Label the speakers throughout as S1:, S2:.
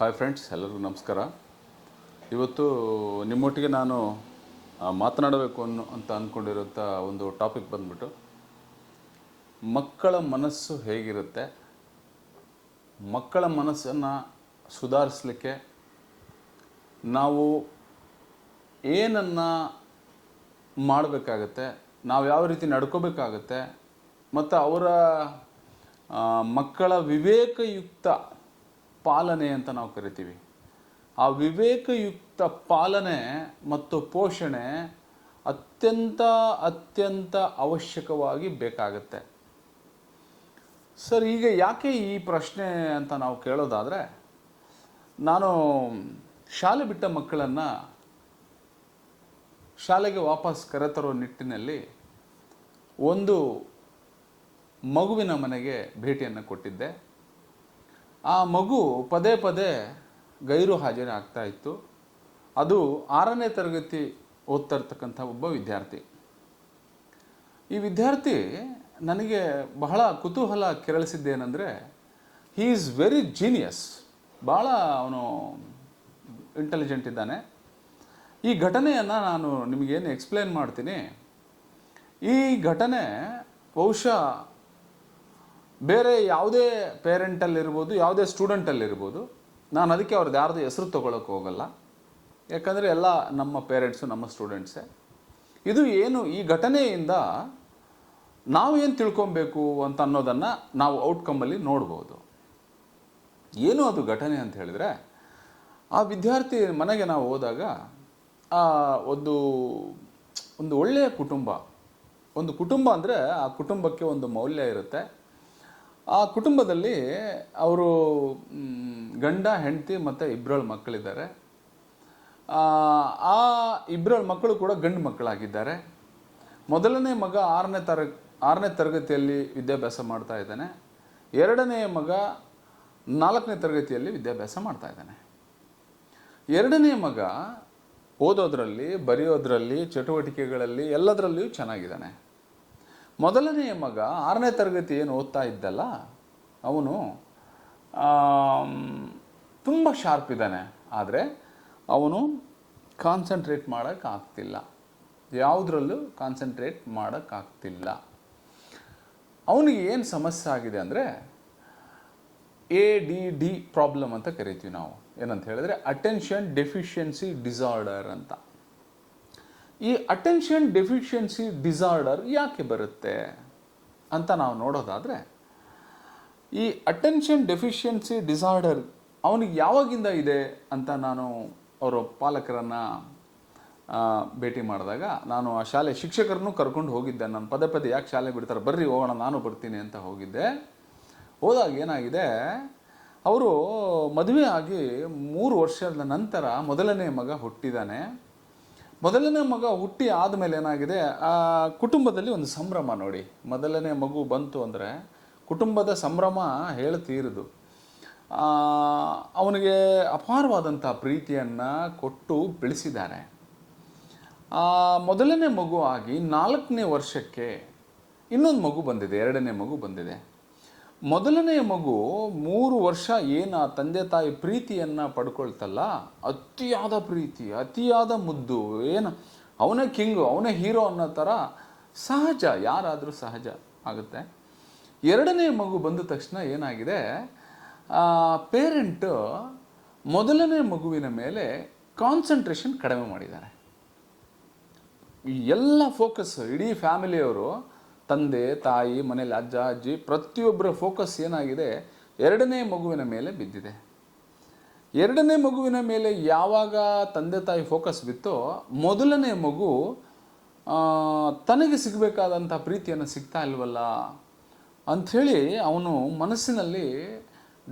S1: Hi friends ಎಲ್ಲರಿಗೂ ನಮಸ್ಕಾರ. ಇವತ್ತು ನಿಮ್ಮೊಟ್ಟಿಗೆ ನಾನು ಮಾತನಾಡಬೇಕು ಅನ್ನೋ, ಅಂತ ಅಂದ್ಕೊಂಡಿರೋಂಥ ಒಂದು ಟಾಪಿಕ್ ಬಂದ್ಬಿಟ್ಟು, ಮಕ್ಕಳ ಮನಸ್ಸು ಹೇಗಿರುತ್ತೆ? ಮಕ್ಕಳ ಮನಸ್ಸನ್ನು ಸುಧಾರಿಸಲಿಕ್ಕೆ ನಾವು ಏನನ್ನು ಮಾಡಬೇಕಾಗತ್ತೆ? ನಾವು ಯಾವ ರೀತಿ ನಡ್ಕೋಬೇಕಾಗತ್ತೆ? ಮತ್ತು ಅವರ ಮಕ್ಕಳ ವಿವೇಕಯುಕ್ತ ಪಾಲನೆ ಅಂತ ನಾವು ಕರಿತೀವಿ. ಆ ವಿವೇಕಯುಕ್ತ ಪಾಲನೆ ಮತ್ತು ಪೋಷಣೆ ಅತ್ಯಂತ ಅತ್ಯಂತ ಅವಶ್ಯಕವಾಗಿ ಬೇಕಾಗತ್ತೆ. ಸರ್, ಈಗ ಯಾಕೆ ಈ ಪ್ರಶ್ನೆ ಅಂತ ನಾವು ಕೇಳೋದಾದರೆ, ನಾನು ಶಾಲೆ ಬಿಟ್ಟ ಮಕ್ಕಳನ್ನು ಶಾಲೆಗೆ ವಾಪಸ್ ಕರೆತರೋ ನಿಟ್ಟಿನಲ್ಲಿ ಒಂದು ಮಗುವಿನ ಮನೆಗೆ ಭೇಟಿಯನ್ನು ಕೊಟ್ಟಿದ್ದೆ. ಆ ಮಗು ಪದೇ ಪದೇ ಗೈರು ಹಾಜರಿ ಆಗ್ತಾ ಇತ್ತು ಅದು ಆರನೇ ತರಗತಿ ಓದ್ತಾ ಇರ್ತಕ್ಕಂಥ ಒಬ್ಬ ವಿದ್ಯಾರ್ಥಿ. ಈ ವಿದ್ಯಾರ್ಥಿ ನನಗೆ ಬಹಳ ಕುತೂಹಲ ಕೆರಳಿಸಿದ್ದೇನೆಂದರೆ ಹೀ ಈಸ್ ವೆರಿ ಜೀನಿಯಸ್ ಭಾಳ ಅವನು ಇಂಟೆಲಿಜೆಂಟ್ ಇದ್ದಾನೆ. ಈ ಘಟನೆಯನ್ನು ನಾನು ನಿಮಗೇನು ಎಕ್ಸ್ಪ್ಲೇನ್ ಮಾಡ್ತೀನಿ. ಈ ಘಟನೆ ಬಹುಶಃ ಬೇರೆ ಯಾವುದೇ ಪೇರೆಂಟಲ್ಲಿರ್ಬೋದು ಯಾವುದೇ ಸ್ಟೂಡೆಂಟಲ್ಲಿರ್ಬೋದು ನಾನು ಅದಕ್ಕೆ ಅವ್ರದ್ದು ಯಾರ್ದು ಹೆಸರು ತೊಗೊಳಕ್ಕೆ ಹೋಗಲ್ಲ. ಯಾಕಂದರೆ ಎಲ್ಲ ನಮ್ಮ ಪೇರೆಂಟ್ಸು ನಮ್ಮ ಸ್ಟೂಡೆಂಟ್ಸೇ ಇದು ಏನು ಈ ಘಟನೆಯಿಂದ ನಾವು ಏನು ತಿಳ್ಕೊಬೇಕು ಅಂತ ಅನ್ನೋದನ್ನು ನಾವು ಔಟ್ಕಮ್ಮಲ್ಲಿ ನೋಡ್ಬೋದು. ಏನು ಅದು ಘಟನೆ ಅಂತ ಹೇಳಿದರೆ, ಆ ವಿದ್ಯಾರ್ಥಿ ಮನೆಗೆ ನಾವು ಹೋದಾಗ ಒಂದು ಒಂದು ಒಳ್ಳೆಯ ಕುಟುಂಬ, ಒಂದು ಕುಟುಂಬ ಅಂದರೆ ಆ ಕುಟುಂಬಕ್ಕೆ ಒಂದು ಮೌಲ್ಯ ಇರುತ್ತೆ. ಆ ಕುಟುಂಬದಲ್ಲಿ ಅವರು ಗಂಡ ಹೆಂಡತಿ ಮತ್ತು ಇಬ್ಬರೇಳು ಮಕ್ಕಳಿದ್ದಾರೆ. ಆ, ಇಬ್ಬರೇಳು ಮಕ್ಕಳು ಕೂಡ ಗಂಡು ಮಕ್ಕಳಾಗಿದ್ದಾರೆ. ಮೊದಲನೇ ಮಗ ಆರನೇ ತರ ಆರನೇ ತರಗತಿಯಲ್ಲಿ ವಿದ್ಯಾಭ್ಯಾಸ ಮಾಡ್ತಾ ಇದ್ದಾನೆ. ಎರಡನೇ ಮಗ ನಾಲ್ಕನೇ ತರಗತಿಯಲ್ಲಿ ವಿದ್ಯಾಭ್ಯಾಸ ಮಾಡ್ತಾ ಇದ್ದಾನೆ. ಎರಡನೇ ಮಗ ಓದೋದ್ರಲ್ಲಿ ಬರೆಯೋದ್ರಲ್ಲಿ ಚಟುವಟಿಕೆಗಳಲ್ಲಿ ಎಲ್ಲದರಲ್ಲಿಯೂ ಚೆನ್ನಾಗಿದ್ದಾನೆ. ಮೊದಲನೆಯ ಮಗ ಆರನೇ ತರಗತಿ ಏನು ಓದ್ತಾ ಇದ್ದಲ್ಲ, ಅವನು ತುಂಬ ಶಾರ್ಪ್ ಇದ್ದಾನೆ. ಆದರೆ ಅವನು ಕಾನ್ಸಂಟ್ರೇಟ್ ಮಾಡೋಕ್ಕಾಗ್ತಿಲ್ಲ. ಯಾವುದರಲ್ಲೂ ಕಾನ್ಸಂಟ್ರೇಟ್ ಮಾಡೋಕ್ಕಾಗ್ತಿಲ್ಲ. ಅವನಿಗೆ ಏನು ಸಮಸ್ಯೆ ಆಗಿದೆ ಅಂದರೆ ಎ ಡಿ ಡಿ ಪ್ರಾಬ್ಲಮ್ ಅಂತ ಕರಿತೀವಿ ನಾವು. ಏನಂತ ಹೇಳಿದ್ರೆ ಅಟೆನ್ಷನ್ ಡೆಫಿಷಿಯನ್ಸಿ ಡಿಸಾರ್ಡರ್ ಅಂತ. ಈ ಅಟೆನ್ಷನ್ ಡೆಫಿಷಿಯನ್ಸಿ ಡಿಸಾರ್ಡರ್ ಯಾಕೆ ಬರುತ್ತೆ ಅಂತ ನಾವು ನೋಡೋದಾದರೆ, ಈ ಅಟೆನ್ಷನ್ ಡೆಫಿಷಿಯನ್ಸಿ ಡಿಸಾರ್ಡರ್ ಅವನಿಗೆ ಯಾವಾಗಿಂದ ಇದೆ ಅಂತ ನಾನು ಅವರ ಪಾಲಕರನ್ನು ಭೇಟಿ ಮಾಡಿದಾಗ ನಾನು ಆ ಶಾಲೆ ಶಿಕ್ಷಕರನ್ನು ಕರ್ಕೊಂಡು ಹೋಗಿದ್ದೆ. ನಾನು ಪದೇ ಪದೇ ಯಾಕೆ ಶಾಲೆ ಬಿಡ್ತಾರೆ? ಬರ್ರಿ, ಹೋಗೋಣ, ನಾನು ಬರ್ತೀನಿ ಅಂತ ಹೋಗಿದ್ದೆ. ಹೋದಾಗ ಏನಾಗಿದೆ, ಅವರು ಮದುವೆ ಆಗಿ ಮೂರು ವರ್ಷದ ನಂತರ ಮೊದಲನೇ ಮಗ ಹುಟ್ಟಿದ್ದಾನೆ ಮೊದಲನೇ ಮಗ ಹುಟ್ಟಿ ಆದಮೇಲೆ ಏನಾಗಿದೆ, ಆ, ಕುಟುಂಬದಲ್ಲಿ ಒಂದು ಸಂಭ್ರಮ ನೋಡಿ. ಮೊದಲನೇ ಮಗು ಬಂತು ಅಂದರೆ ಕುಟುಂಬದ ಸಂಭ್ರಮ ಹೇಳ್ತೀರದು. ಅವನಿಗೆ ಅಪಾರವಾದಂಥ ಪ್ರೀತಿಯನ್ನು ಕೊಟ್ಟು ಬೆಳೆಸಿದ್ದಾರೆ. ಆ, ಮೊದಲನೇ ಮಗು ಆಗಿ ನಾಲ್ಕನೇ ವರ್ಷಕ್ಕೆ ಇನ್ನೊಂದು ಮಗು ಬಂದಿದೆ, ಎರಡನೇ ಮಗು ಬಂದಿದೆ. ಮೊದಲನೆಯ ಮಗು ಮೂರು ವರ್ಷ ಏನು ತಂದೆ ತಾಯಿ ಪ್ರೀತಿಯನ್ನು ಪಡ್ಕೊಳ್ತಲ್ಲ, ಅತಿಯಾದ ಪ್ರೀತಿ, ಅತಿಯಾದ ಮುದ್ದು, ಏನು ಅವನೇ ಕಿಂಗು ಅವನೇ ಹೀರೋ ಅನ್ನೋ ಥರ ಸಹಜ, ಯಾರಾದರೂ ಸಹಜ ಆಗುತ್ತೆ. ಎರಡನೇ ಮಗು ಬಂದ ತಕ್ಷಣ ಏನಾಗಿದೆ ಪೇರೆಂಟು ಮೊದಲನೇ ಮಗುವಿನ ಮೇಲೆ ಕಾನ್ಸಂಟ್ರೇಷನ್ ಕಡಿಮೆ ಮಾಡಿದ್ದಾರೆ. ಎಲ್ಲ ಫೋಕಸ್ ಇಡೀ ಫ್ಯಾಮಿಲಿಯವರು ತಂದೆ, ತಾಯಿ ಮನೇಲಿ ಅಜ್ಜ, ಅಜ್ಜಿ ಪ್ರತಿಯೊಬ್ಬರ ಫೋಕಸ್ ಏನಾಗಿದೆ? ಎರಡನೇ ಮಗುವಿನ ಮೇಲೆ ಬಿದ್ದಿದೆ. ಎರಡನೇ ಮಗುವಿನ ಮೇಲೆ ಯಾವಾಗ ತಂದೆ, ತಾಯಿ ಫೋಕಸ್ ಬಿತ್ತೋ ಮೊದಲನೇ ಮಗು ತನಗೆ ಸಿಗಬೇಕಾದಂಥ ಪ್ರೀತಿಯನ್ನು ಸಿಗ್ತಾ ಇಲ್ವಲ್ಲ? ಅಂಥೇಳಿ ಅವನು ಮನಸ್ಸಿನಲ್ಲಿ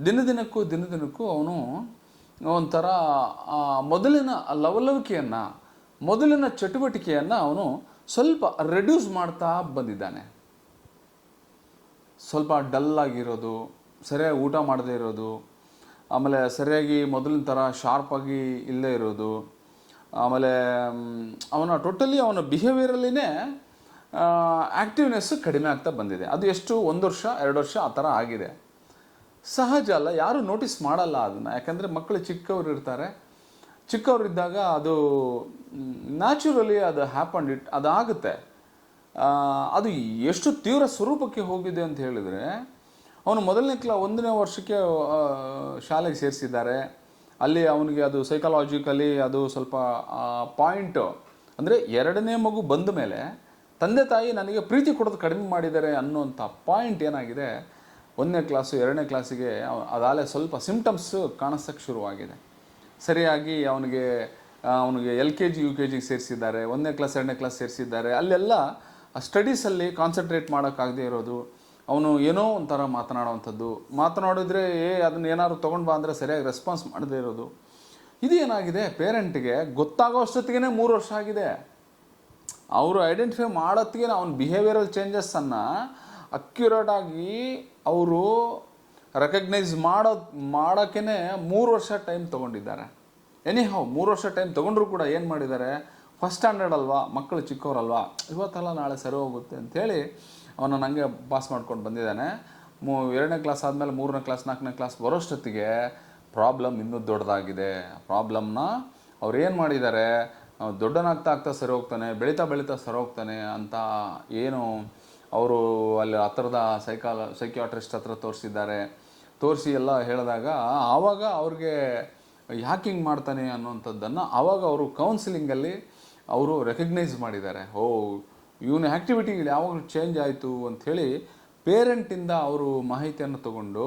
S1: ದಿನ ದಿನಕ್ಕೂ ಅವನು ಒಂಥರ ಮೊದಲಿನ ಲವಲವಿಕೆಯನ್ನು, ಮೊದಲಿನ ಚಟುವಟಿಕೆಯನ್ನು ಅವನು ಸ್ವಲ್ಪ ರೆಡ್ಯೂಸ್ ಮಾಡ್ತಾ ಬಂದಿದ್ದಾನೆ. ಸ್ವಲ್ಪ ಡಲ್ ಆಗಿರೋದು, ಸರಿಯಾಗಿ ಊಟ ಮಾಡದೇ ಇರೋದು, ಆಮೇಲೆ ಸರಿಯಾಗಿ ಮೊದಲಿನ ಥರ ಶಾರ್ಪಾಗಿ ಇಲ್ಲದೇ ಇರೋದು, ಆಮೇಲೆ ಅವನ ಟೋಟಲಿ ಅವನ ಬಿಹೇವಿಯರಲ್ಲಿನೇ ಆ್ಯಕ್ಟಿವ್ನೆಸ್ಸು ಕಡಿಮೆ ಆಗ್ತಾ ಬಂದಿದೆ. ಅದು ಎಷ್ಟು? ಒಂದು ವರ್ಷ, ಎರಡು ವರ್ಷ ಆ ಥರ ಆಗಿದೆ. ಸಹಜ ಅಲ್ಲ, ಯಾರೂ ನೋಟಿಸ್ ಮಾಡಲ್ಲ ಅದನ್ನು. ಯಾಕಂದರೆ ಮಕ್ಕಳು ಚಿಕ್ಕವರು ಇರ್ತಾರೆ ಚಿಕ್ಕವರಿದ್ದಾಗ ಅದು ನ್ಯಾಚುರಲಿ ಅದು ಹ್ಯಾಪಂಡ್ ಇಟ್ ಅದಾಗುತ್ತೆ. ಅದು ಎಷ್ಟು ತೀವ್ರ ಸ್ವರೂಪಕ್ಕೆ ಹೋಗಿದೆ ಅಂತ ಹೇಳಿದರೆ, ಅವನು ಮೊದಲನೇ ಕ್ಲಾ, ಒಂದನೇ ವರ್ಷಕ್ಕೆ ಶಾಲೆಗೆ ಸೇರಿಸಿದ್ದಾರೆ. ಅಲ್ಲಿ ಅವನಿಗೆ ಅದು ಸೈಕಲಾಜಿಕಲಿ ಅದು ಸ್ವಲ್ಪ ಪಾಯಿಂಟು ಅಂದರೆ ಎರಡನೇ ಮಗು ಬಂದ ಮೇಲೆ ತಂದೆ ತಾಯಿ ನನಗೆ ಪ್ರೀತಿ ಕೊಡೋದು ಕಡಿಮೆ ಮಾಡಿದ್ದಾರೆ ಅನ್ನೋಂಥ ಪಾಯಿಂಟ್ ಏನಾಗಿದೆ, ಒಂದನೇ ಕ್ಲಾಸು ಎರಡನೇ ಕ್ಲಾಸಿಗೆ ಅದಾಲೆ ಸ್ವಲ್ಪ ಸಿಂಪ್ಟಮ್ಸು ಕಾಣಿಸೋಕ್ಕೆ ಶುರುವಾಗಿದೆ. ಸರಿಯಾಗಿ ಅವನಿಗೆ ಅವನಿಗೆ L K G, U K ಜಿಗೆ ಸೇರಿಸಿದ್ದಾರೆ, ಒಂದನೇ ಕ್ಲಾಸ್ ಎರಡನೇ ಕ್ಲಾಸ್ ಸೇರಿಸಿದ್ದಾರೆ. ಅಲ್ಲೆಲ್ಲ ಸ್ಟಡೀಸಲ್ಲಿ ಕಾನ್ಸಂಟ್ರೇಟ್ ಮಾಡೋಕ್ಕಾಗದೇ ಇರೋದು. ಅವನು ಏನೋ ಒಂಥರ ಮಾತನಾಡುವಂಥದ್ದು. ಮಾತನಾಡಿದ್ರೆ, ಏ, ಅದನ್ನ ಏನಾದ್ರು ತೊಗೊಂಡು ಬಾ ಅಂದರೆ ಸರಿಯಾಗಿ ರೆಸ್ಪಾನ್ಸ್ ಮಾಡದೇ ಇರೋದು. ಇದು ಏನಾಗಿದೆ ಪೇರೆಂಟ್ಗೆ ಗೊತ್ತಾಗೋ ಅಷ್ಟೊತ್ತಿಗೆ ಮೂರು ವರ್ಷ ಆಗಿದೆ. ಅವರು ಐಡೆಂಟಿಫೈ ಮಾಡೋತ್ತಿಗೆ ಅವ್ನ ಬಿಹೇವಿಯರಲ್ ಚೇಂಜಸ್ಸನ್ನು ಅಕ್ಯುರೇಟಾಗಿ ಅವರು ರೆಕಗ್ನೈಸ್ ಮಾಡೋ ಮಾಡೋಕ್ಕೇ ಮೂರು ವರ್ಷ ಟೈಮ್ ತೊಗೊಂಡಿದ್ದಾರೆ. ಎನಿ ಹೌ ಮೂರು ವರ್ಷ ಟೈಮ್ ತೊಗೊಂಡ್ರು ಕೂಡ ಏನು ಮಾಡಿದ್ದಾರೆ? ಫಸ್ಟ್ ಸ್ಟ್ಯಾಂಡರ್ಡ್ ಅಲ್ವಾ? ಮಕ್ಕಳು ಚಿಕ್ಕವರಲ್ವಾ ಇವತ್ತಲ್ಲ ನಾಳೆ ಸರಿ ಹೋಗುತ್ತೆ ಅಂಥೇಳಿ ಅವನು ನನಗೆ ಪಾಸ್ ಮಾಡ್ಕೊಂಡು ಬಂದಿದ್ದಾನೆ. ಮೂ, ಎರಡನೇ ಕ್ಲಾಸ್ ಆದಮೇಲೆ ಮೂರನೇ ಕ್ಲಾಸ್ ನಾಲ್ಕನೇ ಕ್ಲಾಸ್ ಬರೋಷ್ಟೊತ್ತಿಗೆ ಪ್ರಾಬ್ಲಮ್ ಇನ್ನೂ ದೊಡ್ಡದಾಗಿದೆ. ಪ್ರಾಬ್ಲಮ್ನ ಅವ್ರು ಏನು ಮಾಡಿದ್ದಾರೆ? ದೊಡ್ಡನಾಗ್ತಾ ಆಗ್ತಾ ಸರಿ ಹೋಗ್ತಾನೆ, ಬೆಳೀತಾ ಬೆಳೀತಾ ಸರಿ ಹೋಗ್ತಾನೆ ಅಂತ ಏನು ಅವರು ಅಲ್ಲಿ ಹತ್ರದ ಸೈಕಾಲ ಸೈಕ್ಯಾಟ್ರಿಸ್ಟ್ ಹತ್ರ ತೋರಿಸಿದ್ದಾರೆ. ತೋರಿಸಿ ಎಲ್ಲ ಹೇಳಿದಾಗ, ಆವಾಗ ಅವ್ರಿಗೆ ಯಾಕೆ ಹಿಂಗೆ ಮಾಡ್ತಾನೆ ಅನ್ನೋಂಥದ್ದನ್ನು ಆವಾಗ ಅವರು ಕೌನ್ಸಿಲಿಂಗಲ್ಲಿ ಅವರು ರೆಕಗ್ನೈಸ್ ಮಾಡಿದ್ದಾರೆ. ಓ, ಇವನ ಆ್ಯಕ್ಟಿವಿಟಿಗಳು ಯಾವಾಗಲೂ ಚೇಂಜ್ ಆಯಿತು ಅಂಥೇಳಿ ಪೇರೆಂಟಿಂದ ಅವರು ಮಾಹಿತಿಯನ್ನು ತಗೊಂಡು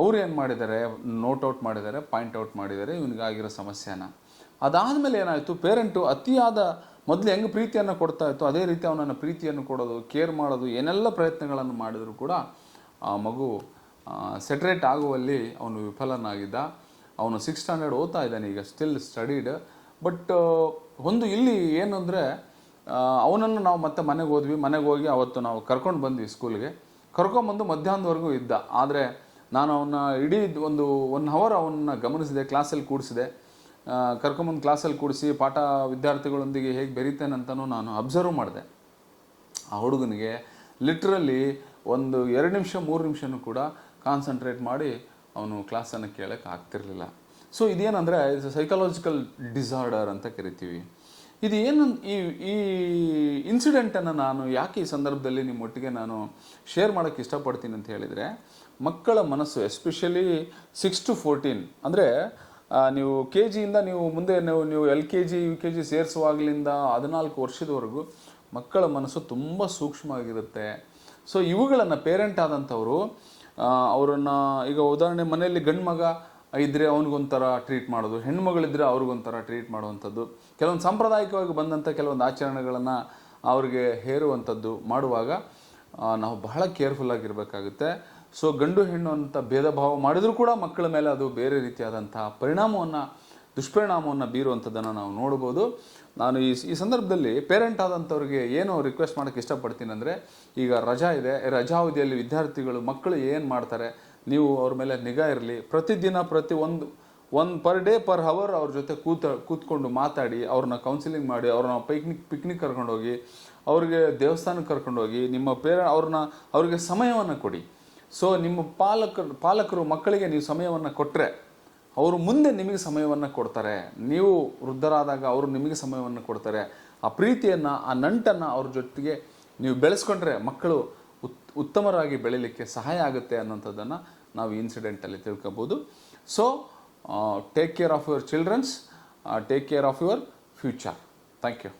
S1: ಅವ್ರು ಏನು ಮಾಡಿದ್ದಾರೆ ನೋಟ್ ಔಟ್ ಮಾಡಿದ್ದಾರೆ ಪಾಯಿಂಟ್ ಔಟ್ ಮಾಡಿದ್ದಾರೆ, ಇವನಿಗಾಗಿರೋ ಸಮಸ್ಯೆನ. ಅದಾದಮೇಲೆ ಏನಾಯಿತು ಪೇರೆಂಟು ಅತಿಯಾದ ಮೊದಲು ಹೆಂಗೆ ಪ್ರೀತಿಯನ್ನು ಕೊಡ್ತಾ ಇತ್ತು, ಅದೇ ರೀತಿ ಅವನನ್ನು ಪ್ರೀತಿಯನ್ನು ಕೊಡೋದು ಕೇರ್ ಮಾಡೋದು, ಏನೆಲ್ಲ ಪ್ರಯತ್ನಗಳನ್ನು ಮಾಡಿದರೂ ಕೂಡ ಆ ಮಗು ಸೆಟ್ರೇಟ್ ಆಗುವಲ್ಲಿ ಅವನು ವಿಫಲನಾಗಿದ್ದ. ಅವನು ಸಿಕ್ಸ್ ಸ್ಟ್ಯಾಂಡರ್ಡ್ ಓದ್ತಾ ಇದ್ದಾನೆ, ಈಗ ಸ್ಟಿಲ್ ಸ್ಟಡೀಡ್ ಬಟ್ ಒಂದು ಇಲ್ಲಿ ಏನಂದರೆ ಅವನನ್ನು ನಾವು ಮತ್ತೆ ಮನೆಗೆ ಹೋದ್ವಿ. ಮನೆಗೆ ಹೋಗಿ ಅವತ್ತು ನಾವು ಕರ್ಕೊಂಡು ಬಂದ್ವಿ ಸ್ಕೂಲ್ಗೆ ಕರ್ಕೊಂಬಂದು ಮಧ್ಯಾಹ್ನದವರೆಗೂ ಇದ್ದ. ಆದರೆ ನಾನು ಅವನ್ನ ಇಡೀ ಒಂದು ಒನ್ ಅವರ್ ಅವನ್ನ ಗಮನಿಸಿದೆ ಕ್ಲಾಸಲ್ಲಿ ಕೂಡಿಸಿದೆ. ಕರ್ಕೊಂಬಂದು ಕ್ಲಾಸಲ್ಲಿ ಕೂಡಿಸಿ ಪಾಠ ವಿದ್ಯಾರ್ಥಿಗಳೊಂದಿಗೆ ಹೇಗೆ ಬೆರೀತಾನೆ ಅಂತಲೂ ನಾನು ಅಬ್ಸರ್ವ್ ಮಾಡಿದೆ. ಆ ಹುಡುಗನಿಗೆ ಲಿಟ್ರಲಿ ಒಂದು ಎರಡು ನಿಮಿಷ, ಮೂರು ನಿಮಿಷನೂ ಕೂಡ ಕಾನ್ಸಂಟ್ರೇಟ್ ಮಾಡಿ ಅವನು ಕ್ಲಾಸನ್ನು ಕೇಳೋಕ್ಕೆ ಆಗ್ತಿರಲಿಲ್ಲ. ಸೊ ಇದೇನಂದರೆ ಸೈಕಾಲಜಿಕಲ್ ಡಿಸಾರ್ಡರ್ ಅಂತ ಕರಿತೀವಿ. ಇದು ಏನು, ಈ ಈ ಇನ್ಸಿಡೆಂಟನ್ನು ನಾನು ಯಾಕೆ ಈ ಸಂದರ್ಭದಲ್ಲಿ ನಿಮ್ಮೊಟ್ಟಿಗೆ ನಾನು ಶೇರ್ ಮಾಡೋಕ್ಕೆ ಇಷ್ಟಪಡ್ತೀನಿ ಅಂತ ಹೇಳಿದರೆ, ಮಕ್ಕಳ ಮನಸ್ಸು ಎಸ್ಪೆಷಲಿ ಸಿಕ್ಸ್ ಟು ಫೋರ್ಟೀನ್ ಅಂದರೆ ನೀವು ಕೆ ಜಿಯಿಂದ ನೀವು ಮುಂದೆ, ನೀವು ನೀವು L K G U K G ಸೇರಿಸುವಾಗಲಿಂದ ಹದಿನಾಲ್ಕು ವರ್ಷದವರೆಗೂ ಮಕ್ಕಳ ಮನಸ್ಸು ತುಂಬ ಸೂಕ್ಷ್ಮವಾಗಿರುತ್ತೆ. ಸೊ ಇವುಗಳನ್ನು ಪೇರೆಂಟ್ ಆದಂಥವರು ಅವರನ್ನು ಈಗ ಉದಾಹರಣೆ ಮನೆಯಲ್ಲಿ ಗಂಡು ಮಗ ಇದ್ದರೆ ಅವನಿಗೊಂಥರ ಟ್ರೀಟ್ ಮಾಡೋದು ಹೆಣ್ಮಗಳಿದ್ದರೆ ಅವ್ರಿಗೊಂಥರ ಟ್ರೀಟ್ ಮಾಡುವಂಥದ್ದು, ಕೆಲವೊಂದು ಸಾಂಪ್ರದಾಯಿಕವಾಗಿ ಬಂದಂಥ ಕೆಲವೊಂದು ಆಚರಣೆಗಳನ್ನು ಅವ್ರಿಗೆ ಹೇರುವಂಥದ್ದು ಮಾಡುವಾಗ ನಾವು ಬಹಳ ಕೇರ್ಫುಲ್ ಆಗಿರಬೇಕಾಗುತ್ತೆ. ಸೊ ಗಂಡು ಹೆಣ್ಣು ಅಂತ ಭೇದ ಭಾವ ಮಾಡಿದರೂ ಕೂಡ ಮಕ್ಕಳ ಮೇಲೆ ಅದು ಬೇರೆ ರೀತಿಯಾದಂಥ ಪರಿಣಾಮವನ್ನು ದುಷ್ಪರಿಣಾಮವನ್ನು ಬೀರುವಂಥದ್ದನ್ನು ನಾವು ನೋಡ್ಬೋದು. ನಾನು ಈ ಈ ಸಂದರ್ಭದಲ್ಲಿ ಪೇರೆಂಟ್ ಆದಂಥವ್ರಿಗೆ ಏನು ರಿಕ್ವೆಸ್ಟ್ ಮಾಡೋಕ್ಕೆ ಇಷ್ಟಪಡ್ತೀನಿ ಅಂದರೆ, ಈಗ ರಜಾ ಇದೆ ರಜಾ ಅವಧಿಯಲ್ಲಿ ವಿದ್ಯಾರ್ಥಿಗಳು ಮಕ್ಕಳು ಏನು ಮಾಡ್ತಾರೆ, ನೀವು ಅವ್ರ ಮೇಲೆ ನಿಗಾ ಇರಲಿ, ಪ್ರತಿದಿನ ಪ್ರತಿ ಒಂದು ಒಂದು ಪರ್ ಡೇ ಪರ್ ಹವರ್ ಅವ್ರ ಜೊತೆ ಕೂತ, ಕೂತ್ಕೊಂಡು ಮಾತಾಡಿ, ಅವ್ರನ್ನ ಕೌನ್ಸಿಲಿಂಗ್ ಮಾಡಿ, ಅವ್ರನ್ನ ಪಿಕ್ನಿಕ್ ಪಿಕ್ನಿಕ್ ಕರ್ಕೊಂಡೋಗಿ ಅವ್ರಿಗೆ ದೇವಸ್ಥಾನಕ್ಕೆ ಕರ್ಕೊಂಡೋಗಿ ನಿಮ್ಮ ಪೇರ ಅವ್ರನ್ನ, ಅವ್ರಿಗೆ ಸಮಯವನ್ನು ಕೊಡಿ. ಸೊ ನಿಮ್ಮ ಪಾಲಕರು ಪಾಲಕರು ಮಕ್ಕಳಿಗೆ ನೀವು ಸಮಯವನ್ನು ಕೊಟ್ಟರೆ ಅವರು ಮುಂದೆ ನಿಮಗೆ ಸಮಯವನ್ನು ಕೊಡ್ತಾರೆ. ನೀವು ವೃದ್ಧರಾದಾಗ ಅವರು ನಿಮಗೆ ಸಮಯವನ್ನು ಕೊಡ್ತಾರೆ. ಆ ಪ್ರೀತಿಯನ್ನು, ಆ ನಂಟನ್ನು ಅವ್ರ ಜೊತೆಗೆ ನೀವು ಬೆಳೆಸ್ಕೊಂಡ್ರೆ ಮಕ್ಕಳು ಉತ್, ಉತ್ತಮರಾಗಿ ಬೆಳೀಲಿಕ್ಕೆ ಸಹಾಯ ಆಗುತ್ತೆ ಅನ್ನೋಂಥದ್ದನ್ನು ನಾವು ಇನ್ಸಿಡೆಂಟಲ್ಲಿ ತಿಳ್ಕೊಬೋದು. So take care of your childrens take care of your future thank you